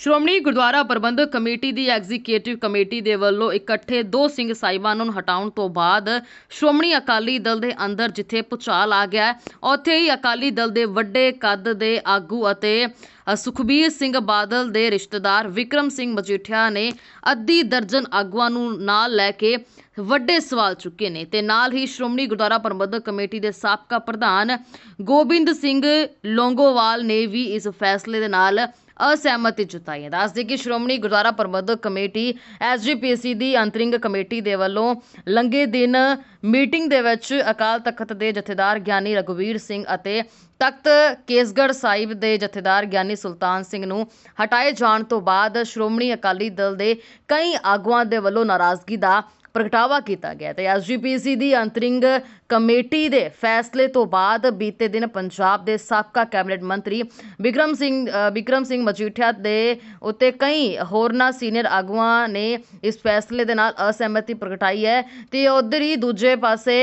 Shiromani Gurdwara Parbandhak committee ਦੀ executive committee ਦੇ ਵੱਲੋਂ ਇਕੱਠੇ ਦੋ ਸਿੰਘ ਸਾਹਿਬਾਨਾਂ ਨੂੰ ਹਟਾਉਣ ਤੋਂ ਬਾਅਦ ਸ਼੍ਰੋਮਣੀ ਅਕਾਲੀ ਦਲ ਦੇ ਅੰਦਰ ਜਿੱਥੇ ਭੁਚਾਲ ਆ ਗਿਆ ਉੱਥੇ ਹੀ ਅਕਾਲੀ ਦਲ ਦੇ ਵੱਡੇ ਕੱਦ ਦੇ ਆਗੂ ਅਤੇ ਸੁਖਬੀਰ ਸਿੰਘ ਬਾਦਲ ਦੇ ਰਿਸ਼ਤੇਦਾਰ ਵਿਕਰਮ ਸਿੰਘ ਮਜੀਠੀਆ ਨੇ ਅੱਧੀ ਦਰਜਨ ਆਗੂਆਂ ਨੂੰ ਨਾਲ ਲੈ ਕੇ ਵੱਡੇ ਸਵਾਲ ਚੁੱਕੇ ਨੇ ਤੇ ਨਾਲ ਹੀ ਸ਼੍ਰੋਮਣੀ ਗੁਰਦੁਆਰਾ ਪ੍ਰਬੰਧਕ ਕਮੇਟੀ ਦੇ ਸਾਬਕਾ ਪ੍ਰਧਾਨ ਗੋਬਿੰਦ ਸਿੰਘ ਲੋਂਗੋਵਾਲ ਨੇ ਵੀ ਇਸ ਫੈਸਲੇ ਦੇ ਨਾਲ ਅਸਹਿਮਤੀ ਜਤਾਈ ਹੈ। ਦੱਸਦੇ ਕਿ ਸ਼੍ਰੋਮਣੀ ਗੁਰਦੁਆਰਾ ਪ੍ਰਬੰਧਕ ਕਮੇਟੀ ਐਸਜੀਪੀਸੀ ਦੀ ਅੰਤਰਿੰਗ ਕਮੇਟੀ ਦੇ ਵੱਲੋਂ ਲੰਗੇ ਦਿਨ ਮੀਟਿੰਗ ਦੇ ਵਿੱਚ ਅਕਾਲ ਤਖਤ ਦੇ ਜਥੇਦਾਰ ਗਿਆਨੀ ਰਘੁਵੀਰ ਸਿੰਘ ਅਤੇ ਤਖਤ ਕੇਸਗੜ੍ਹ ਸਾਹਿਬ ਦੇ ਜਥੇਦਾਰ ਗਿਆਨੀ ਸੁਲਤਾਨ ਸਿੰਘ ਨੂੰ ਹਟਾਏ ਜਾਣ ਤੋਂ ਬਾਅਦ ਸ਼੍ਰੋਮਣੀ ਅਕਾਲੀ ਦਲ ਦੇ ਕਈ ਆਗੂਆਂ ਦੇ ਵੱਲੋਂ ਨਾਰਾਜ਼ਗੀ ਦਾ ਪ੍ਰਗਟਾਵਾ ਕੀਤਾ ਗਿਆ ਤੇ ਐਸਜੀਪੀਸੀ ਦੀ ਅੰਤਰਿੰਗ ਕਮੇਟੀ ਦੇ ਫੈਸਲੇ ਤੋਂ ਬਾਅਦ ਬੀਤੇ ਦਿਨ ਪੰਜਾਬ ਦੇ ਸਾਬਕਾ ਕੈਬਨਿਟ ਮੰਤਰੀ ਵਿਕਰਮ ਸਿੰਘ ਅ, ਵਿਕਰਮ ਸਿੰਘ ਮਜੀਠੀਆ ਦੇ ਉੱਤੇ ਕਈ ਹੋਰਨਾਂ ਸੀਨੀਅਰ ਆਗੂਆਂ ਨੇ ਇਸ ਫੈਸਲੇ ਦੇ ਨਾਲ ਅਸਹਿਮਤੀ ਪ੍ਰਗਟਾਈ ਹੈ ਤੇ ਉਧਰ ਹੀ ਦੂਜੇ ਪਾਸੇ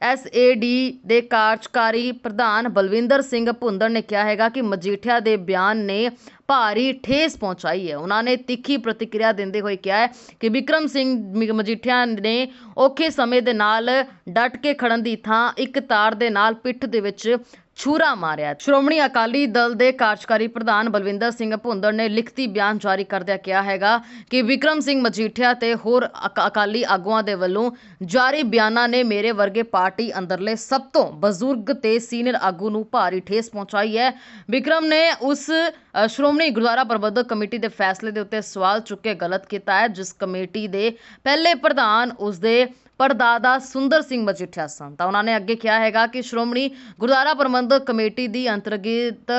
ਐਸਏਡੀ ਦੇ ਕਾਰਜਕਾਰੀ ਪ੍ਰਧਾਨ ਬਲਵਿੰਦਰ ਸਿੰਘ ਭੁੰਦੜ ਨੇ ਕਿਹਾ ਹੈਗਾ ਕਿ ਮਜੀਠੀਆ ਦੇ ਬਿਆਨ ਨੇ ਭਾਰੀ ਠੇਸ ਪਹੁੰਚਾਈ ਹੈ। ਉਹਨਾਂ ਨੇ ਤਿੱਖੀ ਪ੍ਰਤੀਕਿਰਿਆ ਦਿੰਦੇ ਹੋਏ ਕਿਹਾ ਹੈ ਕਿ ਵਿਕਰਮ ਸਿੰਘ ਮ- ਮਜੀਠੀਆ ਨੇ ਔਖੇ ਸਮੇਂ ਦੇ ਨਾਲ ਡਟ ਕੇ ਖੜਨ ਦੀ ਥਾਂ ਇੱਕ ਤਾਰ ਦੇ ਨਾਲ ਪਿੱਠ ਦੇ ਵਿੱਚ ਛੁਰਾ ਮਾਰਿਆ ਸ਼੍ਰੋਮਣੀ ਅਕਾਲੀ ਦਲ ਦੇ ਕਾਰਜਕਾਰੀ ਪ੍ਰਧਾਨ ਬਲਵਿੰਦਰ ਸਿੰਘ ਭੁੰਦੜ ਨੇ ਲਿਖਤੀ ਬਿਆਨ ਜਾਰੀ ਕਰਦਿਆਂ ਕਿਹਾ ਹੈਗਾ ਕਿ ਵਿਕਰਮ ਸਿੰਘ ਮਜੀਠੀਆ ਤੇ ਹੋਰ ਅਕ- ਅਕਾਲੀ ਆਗੂਆਂ ਦੇ ਵੱਲੋਂ ਜਾਰੀ ਬਿਆਨਾਂ ਨੇ ਮੇਰੇ ਵਰਗੇ ਪਾਰਟੀ ਅੰਦਰਲੇ ਸਭ ਤੋਂ ਬਜ਼ੁਰਗ ਤੇ ਸੀਨੀਅਰ ਆਗੂ ਨੂੰ ਭਾਰੀ ਠੇਸ ਪਹੁੰਚਾਈ ਹੈ। ਵਿਕਰਮ ਨੇ ਉਸ ਸ਼੍ਰੋਮਣੀ ਗੁਰਦੁਆਰਾ ਪ੍ਰਬੰਧਕ ਕਮੇਟੀ ਦੇ ਫੈਸਲੇ ਦੇ ਉੱਤੇ ਸਵਾਲ ਚੁੱਕ ਕੇ ਗਲਤ ਕੀਤਾ ਹੈ, ਜਿਸ ਕਮੇਟੀ ਦੇ ਪਹਿਲੇ ਪ੍ਰਧਾਨ ਉਸ ਦੇ ਪਰਦਾਦਾ ਸੁੰਦਰ ਸਿੰਘ ਮਜੀਠੀਆ ਸਨ। ਤਾਂ ਉਹਨਾਂ ਨੇ ਅੱਗੇ ਕਿਹਾ ਹੈਗਾ ਕਿ ਸ਼੍ਰੋਮਣੀ ਗੁਰਦੁਆਰਾ ਪ੍ਰਬੰਧਕ ਕਮੇਟੀ ਦੀ ਅੰਤਰਗਤ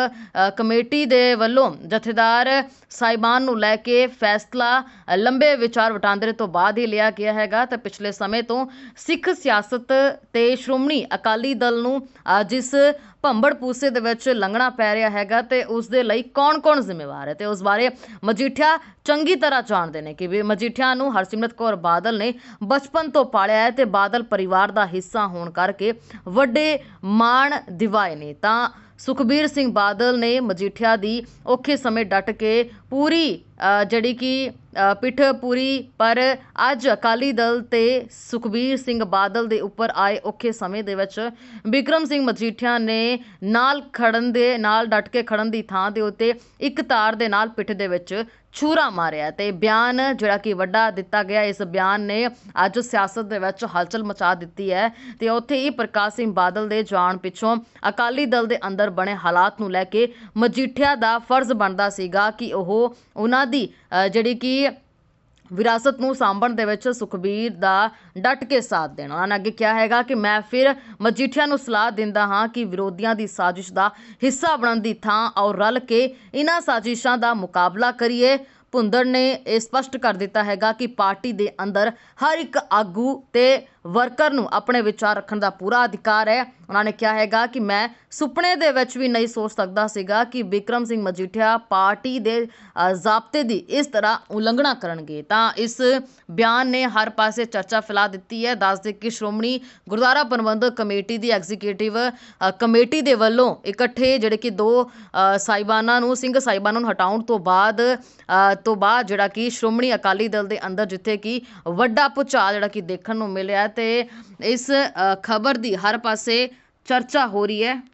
ਕਮੇਟੀ ਦੇ ਵੱਲੋਂ ਜਥੇਦਾਰ ਸਾਹਿਬਾਨ ਨੂੰ ਲੈ ਕੇ ਫੈਸਲਾ ਲੰਬੇ ਵਿਚਾਰ ਵਟਾਂਦਰੇ ਤੋਂ ਬਾਅਦ ਹੀ ਲਿਆ ਗਿਆ ਹੈਗਾ। ਤਾਂ ਪਿਛਲੇ ਸਮੇਂ ਤੋਂ ਸਿੱਖ ਸਿਆਸਤ ਤੇ ਸ਼੍ਰੋਮਣੀ ਅਕਾਲੀ ਦਲ ਨੂੰ ਜਿਸ ਭੰਬੜ ਪੂਸੇ ਦੇ ਵਿੱਚ ਲੰਘਣਾ ਪੈ ਰਿਹਾ ਹੈਗਾ ਤੇ ਉਸ ਦੇ ਲਈ ਕੌਣ-ਕੌਣ ਜ਼ਿੰਮੇਵਾਰ ਹੈ? ਤੇ ਉਸ ਬਾਰੇ ਮਜੀਠੀਆ ਚੰਗੀ ਤਰ੍ਹਾਂ ਜਾਣਦੇ ਨੇ ਕਿ ਵੀ ਮਜੀਠੀਆ ਨੂੰ ਹਰਸਿਮਰਤ ਕੌਰ ਬਾਦਲ ਨੇ ਬਚਪਨ ਤੋਂ ਪਾਲਿਆ ਹੈ ਤੇ ਬਾਦਲ ਪਰਿਵਾਰ ਦਾ ਹਿੱਸਾ ਹੋਣ ਕਰਕੇ ਵੱਡੇ ਮਾਣ ਦਿਵਾਏ ਨੇ। ਤਾਂ ਸੁਖਬੀਰ ਸਿੰਘ ਬਾਦਲ ਨੇ ਮਜੀਠੀਆ ਦੀ ਔਖੇ ਸਮੇਂ ਡਟ ਕੇ ਪੂਰੀ ਜਿਹੜੀ ਕਿ ਪਿੱਠ ਪੂਰੀ, ਪਰ ਅੱਜ ਅਕਾਲੀ ਦਲ ਤੇ ਸੁਖਬੀਰ ਸਿੰਘ ਬਾਦਲ ਦੇ ਉੱਪਰ ਆਏ ਔਖੇ ਸਮੇਂ ਦੇ ਵਿੱਚ ਬਿਕਰਮ ਸਿੰਘ ਮਜੀਠੀਆ ਨੇ ਨਾਲ ਖੜਨ ਦੇ, ਨਾਲ ਡਟ ਕੇ ਖੜਨ ਦੀ ਥਾਂ ਦੇ ਉੱਤੇ ਇੱਕ ਤਾਰ ਦੇ ਨਾਲ ਪਿੱਠ ਦੇ ਵਿੱਚ ਛੁਰਾ ਮਾਰਿਆ ਤੇ ਬਿਆਨ ਜਿਹੜਾ ਕਿ ਵੱਡਾ ਦਿੱਤਾ ਗਿਆ, ਇਸ ਬਿਆਨ ਨੇ ਅੱਜ ਸਿਆਸਤ ਦੇ ਵਿੱਚ ਹਲਚਲ ਮਚਾ ਦਿੱਤੀ ਹੈ ਤੇ ਉੱਥੇ ਹੀ ਪ੍ਰਕਾਸ਼ ਸਿੰਘ ਬਾਦਲ ਦੇ ਜਾਣ ਪਿੱਛੋਂ ਅਕਾਲੀ ਦਲ ਦੇ ਅੰਦਰ ਬਣੇ ਹਾਲਾਤ ਨੂੰ ਲੈ ਕੇ ਮਜੀਠੀਆ ਦਾ ਫਰਜ਼ ਬਣਦਾ ਸੀਗਾ ਕਿ ਉਹ ਉਹਨਾਂ ਦੀ ਜਿਹੜੀ ਕਿ ਵਿਰਾਸਤ ਨੂੰ ਸਾਂਭਣ ਦੇ ਵਿੱਚ ਸੁਖਬੀਰ ਦਾ ਡਟ ਕੇ ਸਾਥ ਦੇਣਾ। ਉਹਨਾਂ ਨੇ ਅੱਗੇ ਕਿਹਾ ਹੈਗਾ ਕਿ ਮੈਂ ਫਿਰ ਮਜੀਠੀਆ ਨੂੰ ਸਲਾਹ ਦਿੰਦਾ ਹਾਂ ਕਿ ਵਿਰੋਧੀਆਂ ਦੀ ਸਾਜ਼ਿਸ਼ ਦਾ ਹਿੱਸਾ ਬਣਨ ਦੀ ਥਾਂ ਔਰ ਰਲ ਕੇ ਇਹਨਾਂ ਸਾਜ਼ਿਸ਼ਾਂ ਦਾ ਮੁਕਾਬਲਾ ਕਰੀਏ। ਭੁੰਦੜ ਨੇ ਇਹ ਸਪਸ਼ਟ ਕਰ ਦਿੱਤਾ ਹੈਗਾ ਕਿ ਪਾਰਟੀ ਦੇ ਅੰਦਰ ਹਰ ਇੱਕ ਆਗੂ ਤੇ ਵਰਕਰ ਨੂੰ ਆਪਣੇ ਵਿਚਾਰ ਰੱਖਣ ਦਾ ਪੂਰਾ ਅਧਿਕਾਰ ਹੈ। ਉਹਨਾਂ ਨੇ ਕਿਹਾ ਹੈਗਾ ਕਿ ਮੈਂ ਸੁਪਨੇ ਦੇ ਵਿੱਚ ਵੀ ਨਹੀਂ ਸੋਚ ਸਕਦਾ ਸੀਗਾ ਕਿ ਵਿਕਰਮ ਸਿੰਘ ਮਜੀਠੀਆ ਪਾਰਟੀ ਦੇ ਜ਼ਾਬਤੇ ਦੀ ਇਸ ਤਰ੍ਹਾਂ ਉਲੰਘਣਾ ਕਰਨਗੇ। ਤਾਂ ਇਸ ਬਿਆਨ ਨੇ ਹਰ ਪਾਸੇ ਚਰਚਾ ਫੈਲਾ ਦਿੱਤੀ ਹੈ। ਦੱਸਦੇ ਕਿ ਸ਼੍ਰੋਮਣੀ ਗੁਰਦੁਆਰਾ ਪ੍ਰਬੰਧਕ ਕਮੇਟੀ ਦੀ ਐਗਜ਼ੀਕਿਊਟਿਵ ਕਮੇਟੀ ਦੇ ਵੱਲੋਂ ਇਕੱਠੇ ਜਿਹੜੇ ਕਿ ਦੋ ਅ, ਸਾਹਿਬਾਨਾਂ ਨੂੰ ਸਿੰਘ ਸਾਹਿਬਾਨਾਂ ਨੂੰ ਹਟਾਉਣ ਤੋਂ ਬਾਅਦ ਤੋਂ ਬਾਅਦ ਜਿਹੜਾ ਕਿ ਸ਼੍ਰੋਮਣੀ ਅਕਾਲੀ ਦਲ ਦੇ ਅੰਦਰ ਜਿੱਥੇ ਕਿ ਵੱਡਾ ਭੁਚਾਲ ਜਿਹੜਾ ਕਿ ਦੇਖਣ ਨੂੰ ਮਿਲਿਆ ਤੇ ਇਸ ਖਬਰ ਦੀ ਹਰ ਪਾਸੇ ਚਰਚਾ ਹੋ ਰਹੀ ਹੈ।